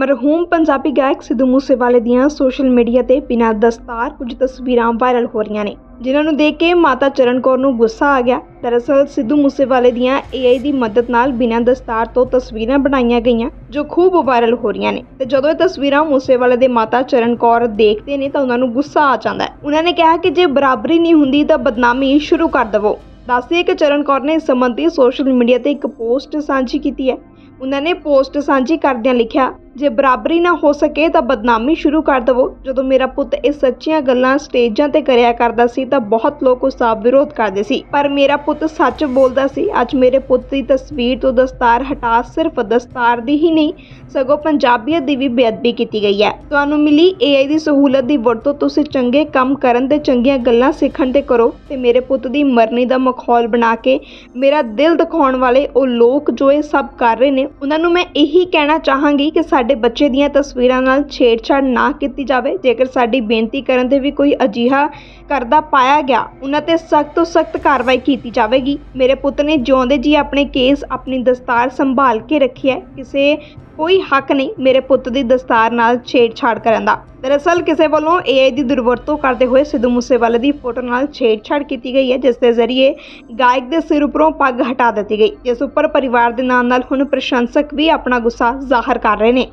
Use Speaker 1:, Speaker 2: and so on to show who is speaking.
Speaker 1: ਮਰਹੂਮ ਪੰਜਾਬੀ ਗਾਇਕ ਸਿੱਧੂ ਮੂਸੇਵਾਲੇ ਦੀਆਂ ਸੋਸ਼ਲ ਮੀਡੀਆ ਤੇ ਬਿਨਾਂ ਦਸਤਾਰ ਕੁਝ ਤਸਵੀਰਾਂ ਵਾਇਰਲ ਹੋ ਰਹੀਆਂ ਨੇ, ਜਿਨ੍ਹਾਂ ਨੂੰ ਦੇਖ ਕੇ ਮਾਤਾ ਚਰਨ ਕੌਰ ਨੂੰ ਗੁੱਸਾ ਆ ਗਿਆ। ਦਰਅਸਲ ਸਿੱਧੂ ਮੂਸੇਵਾਲੇ ਦੀਆਂ AI ਦੀ ਮਦਦ ਨਾਲ ਬਿਨਾਂ ਦਸਤਾਰ ਤੋਂ ਤਸਵੀਰਾਂ ਬਣਾਈਆਂ ਗਈਆਂ, ਜੋ ਖੂਬ ਵਾਇਰਲ ਹੋ ਰਹੀਆਂ ਨੇ। ਤੇ ਜਦੋਂ ਇਹ ਤਸਵੀਰਾਂ ਮੂਸੇਵਾਲੇ ਦੇ ਮਾਤਾ ਚਰਨ ਕੌਰ ਦੇਖਦੇ ਨੇ, ਤਾਂ ਉਹਨਾਂ ਨੂੰ ਗੁੱਸਾ ਆ ਜਾਂਦਾ ਹੈ। ਉਹਨਾਂ ਨੇ ਕਿਹਾ ਕਿ ਜੇ ਬਰਾਬਰੀ ਨਹੀਂ ਹੁੰਦੀ, ਤਾਂ ਬਦਨਾਮੀ ਸ਼ੁਰੂ ਕਰ ਦੇਵੋ। ਦੱਸਦੇ ਕਿ ਚਰਨ ਕੌਰ ਨੇ ਇਸ ਸੰਬੰਧੀ ਸੋਸ਼ਲ ਮੀਡੀਆ ਤੇ ਇੱਕ ਪੋਸਟ ਸਾਂਝੀ ਕੀਤੀ ਹੈ। ਉਹਨਾਂ ਨੇ ਪੋਸਟ ਸਾਂਝੀ ਕਰਦਿਆਂ ਲਿਖਿਆ ਜੇ ਬਰਾਬਰੀ ਨਾ ਹੋ ਸਕੇ ਤਾਂ ਬਦਨਾਮੀ ਸ਼ੁਰੂ ਕਰ ਦਵੋ। ਜਦੋਂ ਮੇਰਾ ਪੁੱਤ ਇਹ ਸੱਚੀਆਂ ਗੱਲਾਂ ਸਟੇਜਾਂ ਤੇ ਕਰਿਆ ਕਰਦਾ ਸੀ ਤਾਂ ਬਹੁਤ ਲੋਕ ਉਸ ਦਾ ਵਿਰੋਧ ਕਰਦੇ ਸੀ। ਪਰ ਮੇਰਾ ਪੁੱਤ ਸੱਚ ਬੋਲਦਾ ਸੀ, ਅੱਜ ਮੇਰੇ ਪੁੱਤ ਦੀ ਤਸਵੀਰ ਤੋਂ ਦਸਤਾਰ ਹਟਾ ਸਿਰਫ ਦਸਤਾਰ ਦੀ ਹੀ ਨਹੀਂ, ਸਗੋਂ ਪੰਜਾਬੀਅਤ ਦੀ ਵੀ ਬੇਅਦਬੀ ਕੀਤੀ ਗਈ ਹੈ। ਤੁਹਾਨੂੰ ਮਿਲੀ AI ਦੀ ਸਹੂਲਤ ਦੀ ਵਰਤੋਂ, ਤੁਸੀਂ ਚੰਗੇ ਕੰਮ ਕਰਨ ਤੇ ਚੰਗੀਆਂ ਗੱਲਾਂ ਸਿੱਖਣ ਤੇ ਕਰੋ ਤੇ ਮੇਰੇ ਪੁੱਤ ਦੀ ਮਰਨੀ ਦਾ ਮਖੌਲ ਬਣਾ ਕੇ ਮੇਰਾ ਦਿਲ ਦਿਖਾਉਣ ਵਾਲੇ ਉਹ ਲੋਕ ਜੋ ਇਹ ਸਭ ਕਰ ਰਹੇ ਨੇ, ਉਹਨਾਂ ਨੂੰ ਮੈਂ ਇਹੀ ਕਹਿਣਾ ਚਾਹਾਂਗੀ ਕਿ ਸਾਡੇ ਬੱਚੇ ਦੀਆਂ ਤਸਵੀਰਾਂ ਨਾਲ ਛੇੜਛਾੜ ਨਾ ਕੀਤੀ ਜਾਵੇ, ਜੇਕਰ ਸਾਡੀ ਬੇਨਤੀ ਕਰਨ ਤੇ ਵੀ ਕੋਈ ਅਜਿਹਾ ਕਰਦਾ ਪਾਇਆ ਗਿਆ, ਉਹਨਾਂ ਤੇ ਸਖਤ ਤੋਂ ਸਖਤ ਕਾਰਵਾਈ ਕੀਤੀ ਜਾਵੇਗੀ। ਮੇਰੇ ਪੁੱਤ ਨੇ ਜਿਉਂਦੇ ਜੀ ਆਪਣੇ ਕੇਸ ਆਪਣੀ ਦਸਤਾਰ ਸੰਭਾਲ ਕੇ ਰੱਖੀ ਹੈ। ਕਿਸੇ ਕੋਈ ਹੱਕ ਨਹੀਂ ਮੇਰੇ ਪੁੱਤ ਦੀ ਦਸਤਾਰ ਨਾਲ ਛੇੜਛਾੜ ਕਰਨ ਦਾ। ਦਰਅਸਲ ਕਿਸੇ ਵੱਲੋਂ AI ਦੀ ਦੁਰਵਰਤੋਂ ਕਰਦੇ ਹੋਏ ਸਿੱਧੂ ਮੂਸੇਵਾਲੇ ਦੀ ਫੋਟੋ ਨਾਲ ਛੇੜਛਾੜ ਕੀਤੀ ਗਈ ਹੈ, ਜਿਸ ਦੇ ਜ਼ਰੀਏ ਗਾਇਕ ਦੇ ਸਿਰ ਉੱਪਰੋਂ ਪੱਗ ਹਟਾ ਦਿੱਤੀ ਗਈ, ਜਿਸ ਉੱਪਰ ਪਰਿਵਾਰ ਦੇ ਨਾਲ ਨਾਲ ਹੁਣ ਪ੍ਰਸ਼ੰਸਕ ਵੀ ਆਪਣਾ ਗੁੱਸਾ ਜ਼ਾਹਰ ਕਰ ਰਹੇ ਨੇ।